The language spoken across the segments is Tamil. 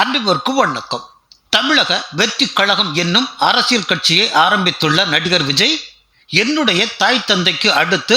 அனைவருக்கும் வணக்கம். தமிழக வெற்றி கழகம் என்னும் அரசியல் கட்சியை ஆரம்பித்துள்ள நடிகர் விஜய் என்னுடைய தாய் தந்தைக்கு அடுத்து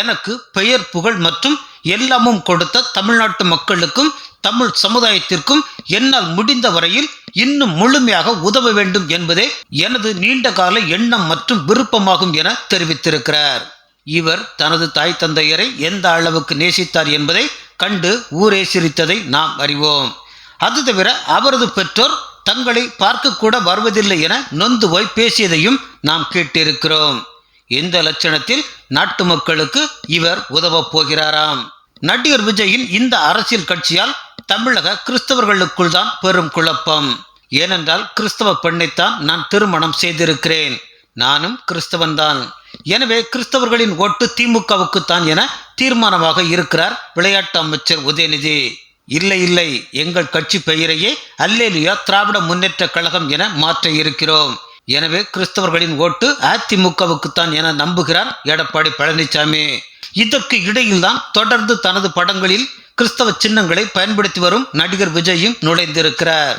எனக்கு பெயர் புகழ் மற்றும் எல்லாமும் கொடுத்த தமிழ்நாட்டு மக்களுக்கும் தமிழ் சமுதாயத்திற்கும் என்னால் முடிந்த வரையில் இன்னும் முழுமையாக உதவ வேண்டும் என்பதே எனது நீண்டகால எண்ணம் மற்றும் விருப்பமாகும் என தெரிவித்திருக்கிறார். இவர் தனது தாய் தந்தையரை எந்த அளவுக்கு நேசித்தார் என்பதை கண்டு ஊரே சிரித்ததை நாம் அறிவோம். அது தவிர அவரது பெற்றோர் தங்களை பார்க்கக்கூட வருவதில்லை என நொந்து போய் பேசியதையும் நாம் கேட்டிருக்கிறோம். இந்த லட்சணத்தில் நாட்டு மக்களுக்கு இவர் உதவப் போகிறாராம். நடிகர் விஜயின் இந்த அரசியல் கட்சியால் தமிழக கிறிஸ்தவர்களுக்குள் தான் பெரும் குழப்பம். ஏனென்றால் கிறிஸ்தவ பெண்ணைத்தான் நான் திருமணம் செய்திருக்கிறேன். நானும் கிறிஸ்தவன்தான் எனவே கிறிஸ்தவர்களின் ஓட்டு திமுகவுக்குத்தான் என தீர்மானமாக இருக்கிறார் விளையாட்டு அமைச்சர் உதயநிதி. இல்லை இல்லை எங்கள் கட்சி பெயரையே அல்லேலியா திராவிட முன்னேற்ற கழகம் என மாற்ற இருக்கிறோம். எனவே கிறிஸ்தவர்களின் ஓட்டு அதிமுகவுக்குத்தான் என நம்புகிறார் எடப்பாடி பழனிசாமி. இதற்கு இடையில்தான் தொடர்ந்து தனது படங்களில் கிறிஸ்தவ சின்னங்களை பயன்படுத்தி வரும் நடிகர் விஜயும் நுழைந்திருக்கிறார்.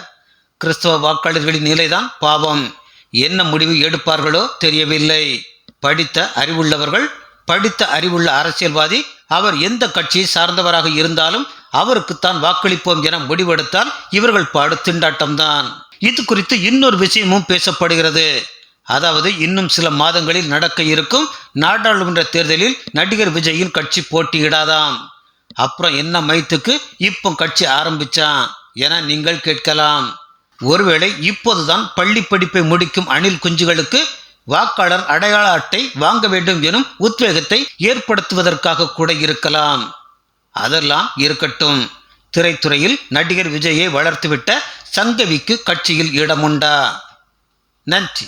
கிறிஸ்தவ வாக்காளர்களின் நிலைதான் பாவம். என்ன முடிவு எடுப்பார்களோ தெரியவில்லை. படித்த அறிவுள்ளவர்கள் படித்த அறிவுள்ள அரசியல்வாதி அவர் எந்த கட்சியை சார்ந்தவராக இருந்தாலும் அவருக்குத்தான் வாக்களிப்போம் என முடிவெடுத்தால் இவர்கள் பாடு திண்டாட்டம்தான். இது குறித்து இன்னொரு விஷயமும் பேசப்படுகிறது. அதாவது இன்னும் சில மாதங்களில் நடக்க இருக்கும் நாடாளுமன்ற தேர்தலில் நடிகர் விஜயின் கட்சி போட்டியிடாதாம். அப்புறம் என்ன மைத்துக்கு இப்போ கட்சி ஆரம்பிச்சான் என நீங்கள் கேட்கலாம். ஒருவேளை இப்போதுதான் பள்ளி படிப்பை முடிக்கும் அணில் குஞ்சுகளுக்கு வாக்காளர் அடையாள அட்டை வாங்க வேண்டும் எனும் உத்வேகத்தை ஏற்படுத்துவதற்காக கூட இருக்கலாம். அதெல்லாம் இருக்கட்டும். திரைத்துறையில் நடிகர் விஜயை வளர்த்துவிட்ட சங்கவிக்கு கட்சியில் இடமுண்டா? நன்றி.